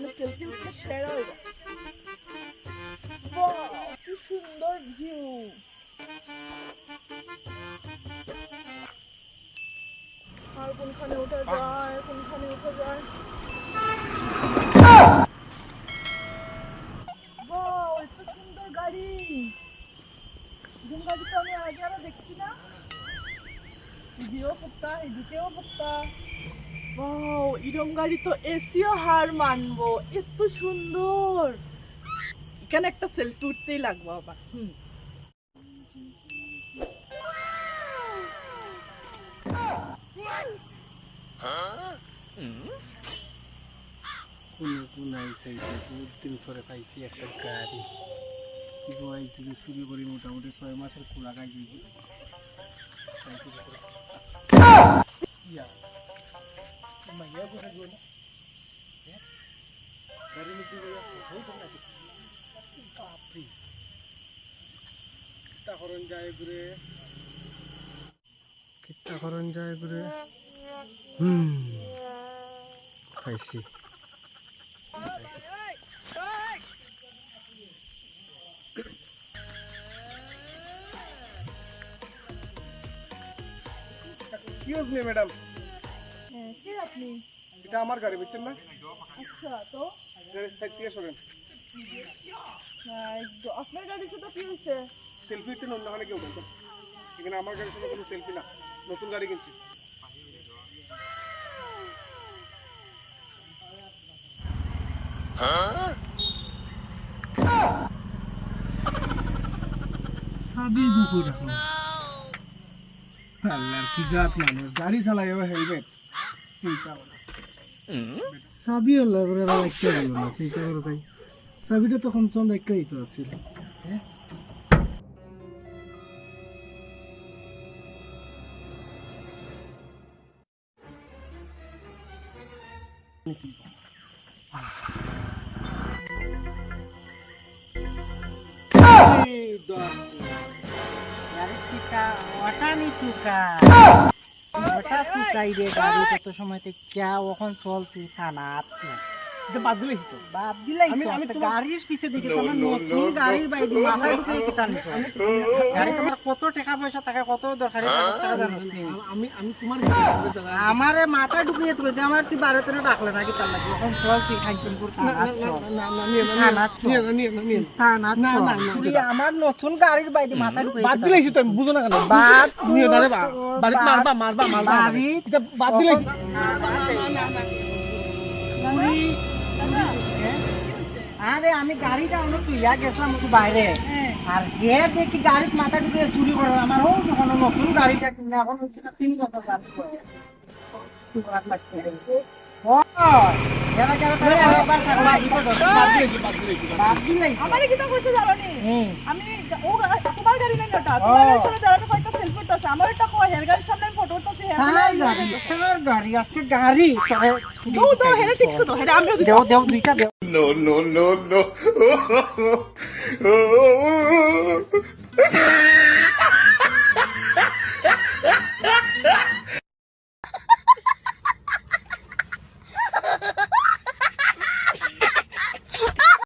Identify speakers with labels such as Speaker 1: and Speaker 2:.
Speaker 1: এখানে সেলফি উঠলে সেরা হয়ে যায় কি সুন্দর ভিউ আর কোনখানে ওঠা যায়, কোনখানে ওঠা যায়। সুন্দর গাড়ি। গাড়ি তো আমি আগে আরও দেখছি না। এদিকেও পোক্তা এদিকেও পোক্তা গাড়ি তো এসিও হার মানবো। সুন্দর। একটা লাগবো আবার, হুম।
Speaker 2: পাইছি একটা গাড়ি। চুরি করি মোটামুটি ছয় মাসের খোলা গাই মাইয়া কোথায় গেল গাড়ি নিতে গিয়ে হই তো নাকি বাপরে কিত্তা হরণ যায় ঘুরে কিত্তা হরণ যায় ঘুরে হুম পাইছি এক্সকিউজ মি ম্যাডাম
Speaker 1: হ্যাঁ, কে আপনি?
Speaker 2: এটা আমার গাড়ি বুঝছেন না?
Speaker 1: আচ্ছা তো?
Speaker 2: সাইড থেকে সরেন।
Speaker 1: আপনার গাড়ির সাথে কি হয়েছে?
Speaker 2: সেলফি উঠতে অন্যখানে কেউ বলতো এখানে আমার গাড়ির সাথে কোনো সেলফি না। নতুন গাড়ি কিনছি। সাবি কি গাড়ি চালায় হেলমেট। করো সাবি আল্লাহ করে রাখতে না চিন্তা করো তাই। সাবিটা তখন চন্দ্র একটাই তো আছিল
Speaker 3: গাড়ি চুকা ওটা নি চুকা। ওটা চুকাই রে গাড়ি কত সময় থেকে ক্যা ওখন চল থানা আপনি
Speaker 2: এটা বাদ দিলেই তো
Speaker 3: বাপ দিলাই
Speaker 2: আমি- আমি
Speaker 3: তো
Speaker 2: তোমার-
Speaker 3: গাড়ির পিছে দেখে তোমার নতুন গাড়ির বাইরে মাথায় ঢুকে গাড়ি তোমার কত টাকা পয়সা টাকা কত দরকারি টাকা জানোস নি?
Speaker 2: আমি আমি তোমার গাড়ি চালাই।
Speaker 3: আমারে মাথায় ঢুকিয়ে তুলে দে আমার তুই বারো তেরো ডাকলে নাকি তার লাগে ওখন চল তুই খাইছনপুর
Speaker 2: না, না, না, না, না, না, না, না। না, না, না,
Speaker 3: আমার নতুন গাড়ির বাইরে মাথায় ঢুকে
Speaker 2: বাদ দিলেই তো আমি বুঝো না কেন
Speaker 3: বাদ
Speaker 2: নিয়ে না মারবা মারবা মারবা বাদ দিলেই
Speaker 3: আরে আমি গাড়িটা অনেক তুইয়া গেছিলাম একটু বাইরে। আর হে দেখি গাড়ির মাথা ঢুকে চুরি করে। আমার নতুন গাড়িটা কিনে এখন তিন গাড়ি করে
Speaker 1: একটা কয় হের গাড়ির সামনে ফটো উঠতেছি
Speaker 3: গাড়ি। তার গাড়ি আজকে গাড়ি।
Speaker 1: তো তো হেরে ঠিক তো হেরে আমিও
Speaker 3: দেও দেও দুইটা দেও।
Speaker 4: No, no, no, no.